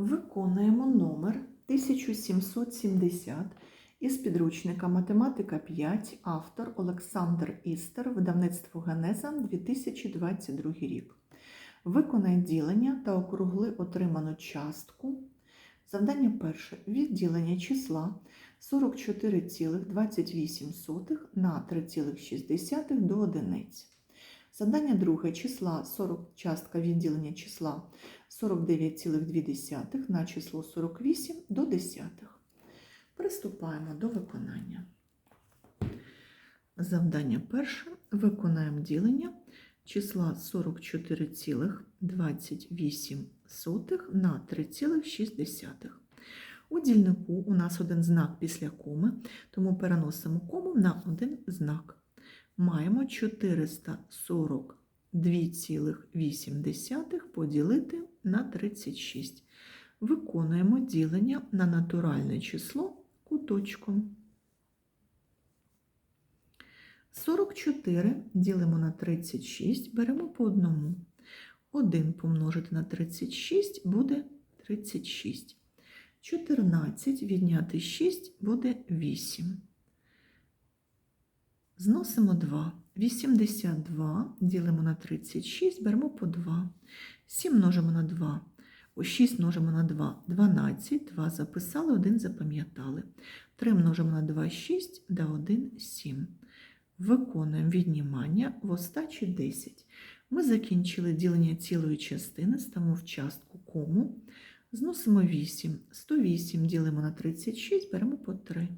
Виконуємо номер 1770 із підручника Математика 5, автор Олександр Істер, видавництво Генеза 2022 рік. Виконай ділення та округли отриману частку. Завдання перше. Відділення числа 44,28 на 3,6 до одиниць. Завдання друге. Числа 40, частка відділення числа 49,2 на число 48 до десятих. Приступаємо до виконання. Завдання перше. Виконаємо ділення числа 44,28 на 3,6. У дільнику у нас один знак після коми, тому переносимо кому на один знак. Маємо 442,8 поділити на 36. Виконуємо ділення на натуральне число куточком. 44 ділимо на 36, беремо по одному. 1 помножити на 36 буде 36. 14 відняти 6 буде 8. Зносимо 2. 82 ділимо на 36, беремо по 2. 7 множимо на 2. 6 множимо на 2 12, 2 записали, 1 запам'ятали. 3 множимо на 2 6, да 1 7. Виконуємо віднімання в остачі 10. Ми закінчили ділення цілої частини, ставимо в частку кому. Зносимо 8. 108 ділимо на 36, беремо по 3.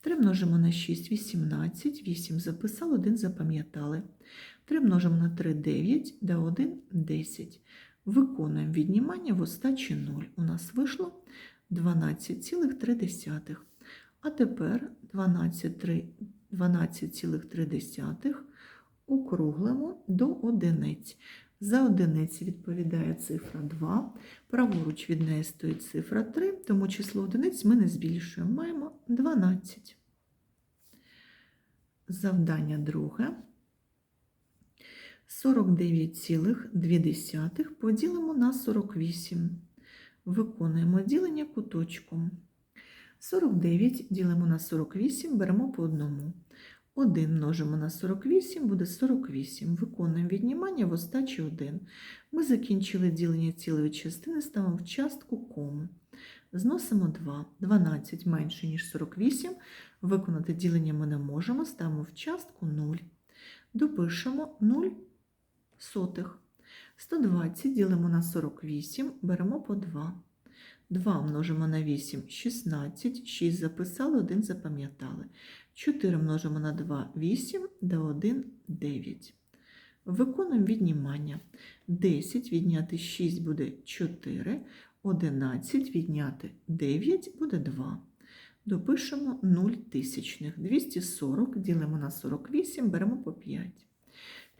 3 множимо на 6, 18, 8 записали, 1 запам'ятали. 3 множимо на 3, 9, да 1, 10. Виконуємо віднімання в остачі 0. У нас вийшло 12,3. А тепер 12,3 12,3 округлимо до одиниць. За одиниці відповідає цифра 2, праворуч від неї стоїть цифра 3, тому число одиниць ми не збільшуємо. Маємо 12. Завдання друге. 49,2 поділимо на 48. Виконуємо ділення куточком. 49 ділимо на 48, беремо по одному. 1 множимо на 48 буде 48. Виконуємо віднімання в остачі 1. Ми закінчили ділення цілої частини, ставимо в частку кому. Зносимо 2. 12 менше, ніж 48. Виконати ділення ми не можемо, ставимо в частку 0. Допишемо 0 сотих. 120 ділимо на 48, беремо по 2. 2 множимо на 8 16, 6 записали, 1 запам'ятали. 4 множимо на 2 8, да 1 9. Виконуємо віднімання. 10 відняти 6 буде 4, 11 відняти 9 буде 2. Допишемо 0 тисячних. 240 ділимо на 48, беремо по 5.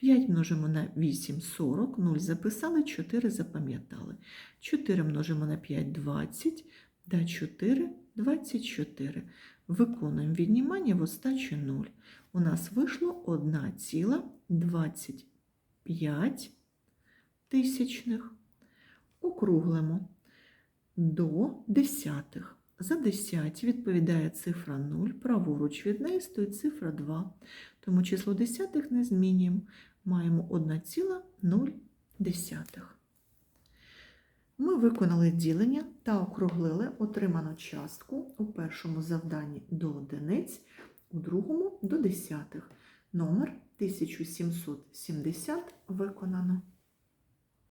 5 множимо на 8 40, 0 записали, 4 запам'ятали. 4 множимо на 5 20, да 4 24. Виконуємо віднімання в остачі 0. У нас вийшло 1,25 тисячних. Округлимо до десятих. За 10 відповідає цифра 0, праворуч від неї стоїть цифра 2, тому число десятих не змінюємо. Маємо 1,0. Ми виконали ділення та округлили отриману частку у першому завданні до одиниць, у другому до десятих. Номер 1770 виконано.